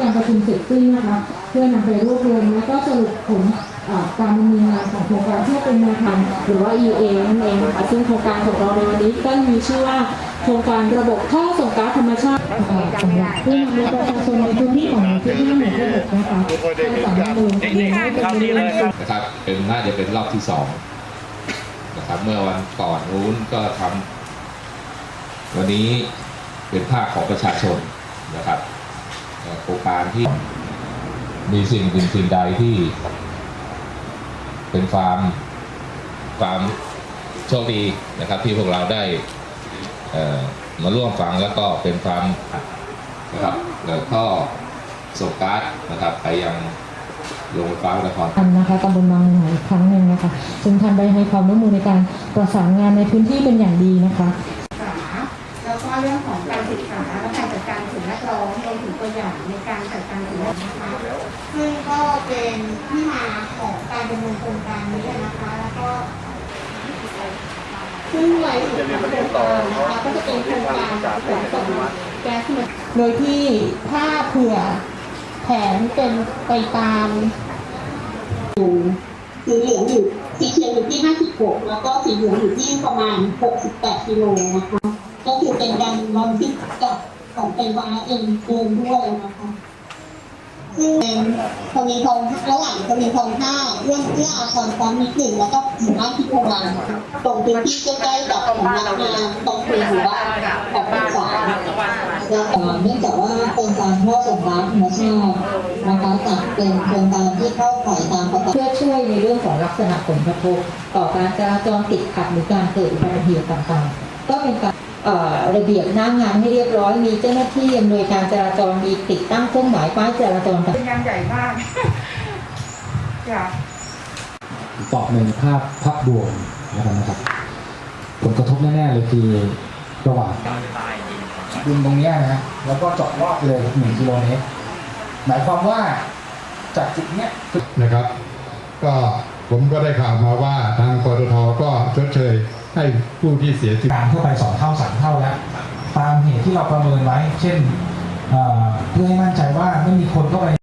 การประชุมเสร็จสิ้นนะคะเพื่อนำไปรวบรวมและก็สรุปผลการดำเนินงานของโครงการเพื่เป็นแนวทางหรือว่า EA นั่นเองนะคะซึ่งโครงการของเราในวันนี้ก็มีชื่อว่าโครงการระบบท่อส่งก๊าซธรรมชาติเอ่อสำหรับผู้นำประชาชนในพื้นที่ของพื้นที่หมู่ที่หกนะคะให้สามารถลงทะเบียนได้เป็นเรื่องนะครับเป็นน่าจะเป็นรอบที่สองนะครับเมื่อวันก่อนนู้นก็ทำวันนี้เป็นภาคของประชาชนนะครับเอ่อโครง การที่มีสิ่งสิ่งสิ่งใดที่ เป็นความความโชคดีนะครับ ที่พวกเราได้เอ่อมาร่วมฟังแล้วก็เป็นความนะครับแล้วก็ส่งการ์ดนะครับไปยังโรงไฟฟ้านครท่านนะคะตำบลบางหน่อยอีกครั้งหนึ่งนะคะ ซึ่งท่านได้ให้ความร่วมมือในการประสานงานในพื้นที่เป็นอย่างดีนะคะศึกษาแล้วก็ เรื่องของการศึกษาและการจัดการสิ่งแวดล้อมรวมถึงตัวอย่างในการจัดการสิ่งแวดล้อมนะคะซึ่งก็เป็นที่มาของการดำเนินโครงการนี้นะคะ แล้วก็ซึ่งรายละเอียดของโครงการนะคะก็จะเป็นโครงการขนส่งแก๊สมาโดยที่ถ้าเผื่อแผนเป็นไปตามสีเหลืองอยู่สีเขียวอยู่ที่ 56 แล้วก็สีเหลืองอยู่ที่ประมาณ 68 กิโลนะคะ เป็นการลองคิดกับของเป็นวาเองเกินด้วยนะคะซึ่งเป็นทวีทองระหว่างทวีทองห้าเรื่องเรื่องอาคารพร้อมมิตรหนึ่งแล้วก็หมู่บ้านพิพวันตรงพื้นที่ใกล้ๆกับสำนักงานตรงเป็นหมู่บ้านของเป็นสามแล้วก็เนื่องจากว่าเป็นการท่อส่งน้ำธรรมชาตินะคะจากเป็นโครงการที่เข้าข่ายตามประกาศเพื่อช่วยในเรื่องของลักษณะผลกระทบต่อการจราจรติดขัดหรือการเกิดอุบัติเหตุต่างๆ ก็เป็นการ ระเบียบหน้างานให้เรียบร้อย มีเจ้าหน้าที่อำนวยการจราจรมีติดตั้งเครื่องหมายป้ายจราจรต่างเป็นงานใหญ่มากค่ะตอบในภาพภาพรวมแล้วกันนะครับ ผลกระทบแน่ๆเลยคือระหว่างดินตรงเนี้ยนะฮะแล้วก็เจาะรอบเลยหนึ่งกิโลเมตรหมายความว่าจากจุดเนี้ยนะครับ ก็ผมก็ได้ข่าวมาว่าทางปตทก็ชดเชย ให้ผู้ที่เสียชีวิตการเข้าไปสองเท่าสามเท่าแล้วตามเหตุที่เราประเมินไว้ เช่นเพื่อให้มั่นใจว่าไม่มีคนเข้าไป